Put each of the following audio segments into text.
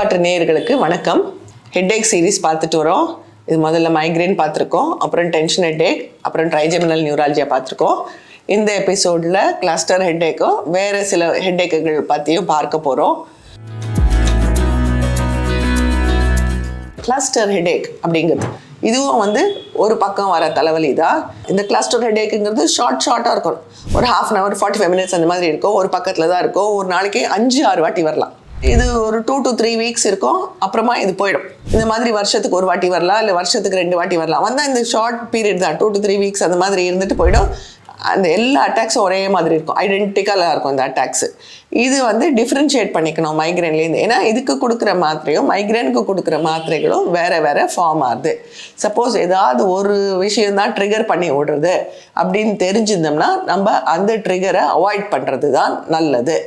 பூங்காற்று நேயர்களுக்கு வணக்கம். Headache series பார்த்துட்டு வரோம். இது முதல்ல மைக்ரேன் பார்த்துருக்கோம். அப்புறம் டென்ஷன் ஹெட்டேக் அப்புறம் ட்ரைஜெமினல் நியூராலஜியா பார்த்துருக்கோம். இந்த எபிசோடில் கிளஸ்டர் ஹெட்டேக்கும் வேறு சில ஹெட்டேக்குகள் பற்றியும் பார்க்க போகிறோம் கிளஸ்டர் ஹெடேக் அப்படிங்கிறது. இதுவும் வந்து ஒரு பக்கம் வர தலைவலி தான். இந்த கிளஸ்டர் ஹெடேக்குங்கிறது ஷார்ட் ஷார்ட்டாக இருக்கும். ஒரு half an hour forty five minutes அந்த மாதிரி இருக்கும். ஒரு பக்கத்தில் தான் இருக்கும். ஒரு நாளைக்கு அஞ்சு ஆறு வாட்டி வரலாம். இது ஒரு டூ டு த்ரீ வீக்ஸ் இருக்கும். அப்புறமா இது போயிடும். இந்த மாதிரி வருஷத்துக்கு ஒரு வாட்டி வரலாம் இல்லை வருஷத்துக்கு ரெண்டு வாட்டி வரலாம். வந்தால் இந்த ஷார்ட் பீரியட் தான். டூ டு த்ரீ வீக்ஸ் அந்த மாதிரி இருந்துட்டு போயிடும். அந்த எல்லா அட்டாக்ஸும் ஒரே மாதிரி இருக்கும். ஐடென்டிக்கலாக இருக்கும் அந்த அட்டாக்ஸு இது வந்து டிஃப்ரென்ஷியேட் பண்ணிக்கணும் மைக்ரேன்லேருந்து ஏன்னா இதுக்கு கொடுக்குற மாத்திரையும் மைக்ரேனுக்கு கொடுக்குற மாத்திரைகளும் வேறு வேறு ஃபார்ம் ஆகுது. சப்போஸ் ஏதாவது ஒரு விஷயம் தான் ட்ரிகர் பண்ணி விடுறது அப்படின்னு தெரிஞ்சிருந்தோம்னா நம்ம அந்த ட்ரிகரை அவாய்ட் பண்ணுறது தான் நல்லது.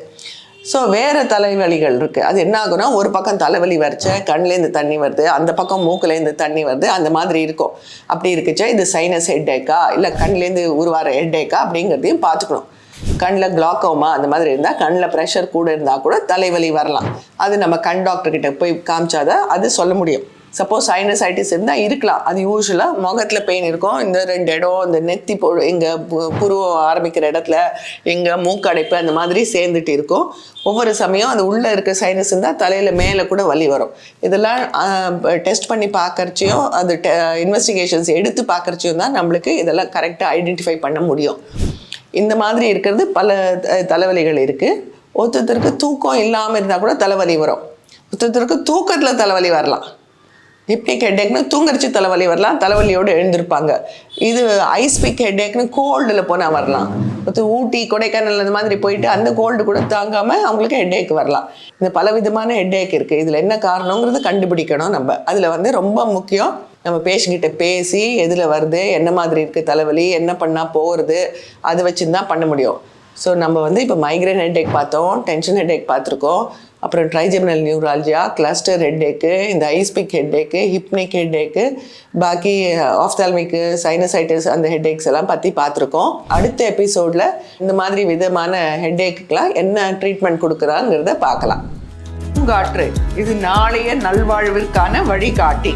ஸோ வேறு தலைவலிகள் இருக்குது அது என்ன ஆகுனா ஒரு பக்கம் தலைவலி வரைச்ச கண்லேருந்து தண்ணி வருது அந்த பக்கம் மூக்குலேருந்து தண்ணி வருது அந்த மாதிரி இருக்கும். அப்படி இருக்குச்சா? இது சைனஸ் ஹெட்டேக்கா இல்லை கண்லேருந்து உருவார ஹெட்டேக்கா அப்படிங்கிறதையும் பார்த்துக்கணும். கண்ணில் கிளாக்கோமா அந்த மாதிரி இருந்தால் கண்ணில் ப்ரெஷர் கூட இருந்தால் கூட தலைவலி வரலாம். அது நம்ம கண் டாக்டர்கிட்ட போய் காமிச்சாதான் அது சொல்ல முடியும். சப்போஸ் சைனசைட்டிஸ் இருந்தால் இருக்கலாம். அது யூஸ்வலாக முகத்தில் பெயின் இருக்கும். இந்த ரெண்டு இடம் இந்த நெத்தி பொ எங்கள் புருவம் ஆரம்பிக்கிற இடத்துல எங்கள் மூக்கடைப்பு அந்த மாதிரி சேர்ந்துட்டு இருக்கும். ஒவ்வொரு சமயம் அது உள்ளே இருக்க சைனஸ் இருந்தால் தலையில் மேலே கூட வலி வரும். இதெல்லாம் டெஸ்ட் பண்ணி பார்க்கறச்சியும் அது இன்வெஸ்டிகேஷன்ஸ் எடுத்து பார்க்கறச்சியும் தான் நம்மளுக்கு இதெல்லாம் கரெக்டாக ஐடென்டிஃபை பண்ண முடியும். இந்த மாதிரி இருக்கிறது பல தலைவலிகள் இருக்குது ஒருத்தருக்கு தூக்கம் இல்லாமல் இருந்தால் கூட தலைவலி வரும். ஒருத்தருக்கு தூக்கத்தில் தலைவலி வரலாம். ஹிப்னிக் ஹெட்டேக்னு தூங்கரிச்சு தலைவலி வரலாம் தலைவலியோடு எழுந்திருப்பாங்க. இது ஐஸ் பிக் ஹெட்டேக்னு கோல்டில் போனால் வரலாம். ஊட்டி கொடைக்கானல் அந்த மாதிரி போயிட்டு அந்த கோல்டு கூட தாங்காமல் அவங்களுக்கு ஹெட்டேக் வரலாம். இந்த பலவிதமான ஹெட்டேக் இருக்குது இதில் என்ன காரணங்கிறது கண்டுபிடிக்கணும் நம்ம. அதில் வந்து ரொம்ப முக்கியம் நம்ம பேஷண்ட்கிட்ட பேசி எதில் வருது என்ன மாதிரி இருக்குது தலைவலி என்ன பண்ணால் போகிறது அதை வச்சு தான் பண்ண முடியும். ஸோ நம்ம வந்து இப்போ மைக்ரேன் ஹெட்டேக் பார்த்தோம் டென்ஷன் ஹெட்டேக் பார்த்துருக்கோம். அப்புறம் ட்ரைஜெமினல் நியூராலஜியா கிளஸ்டர் ஹெட்டேக்கு இந்த ஐஸ்பிக் ஹெட்டேக்கு ஹிப்னிக் ஹெட்டேக்கு பாக்கி ஆஃப்தால்மிக்கு சைனசைட்டிஸ் அந்த ஹெட்டேக்ஸ் எல்லாம் பற்றி பார்த்துருக்கோம். அடுத்த எபிசோடில் இந்த மாதிரி விதமான ஹெட்டேக்குக்கெலாம் என்ன ட்ரீட்மெண்ட் கொடுக்குறாங்கிறத பார்க்கலாம். பூங்காற்று இது நாளைய நல்வாழ்விற்கான வழிகாட்டி.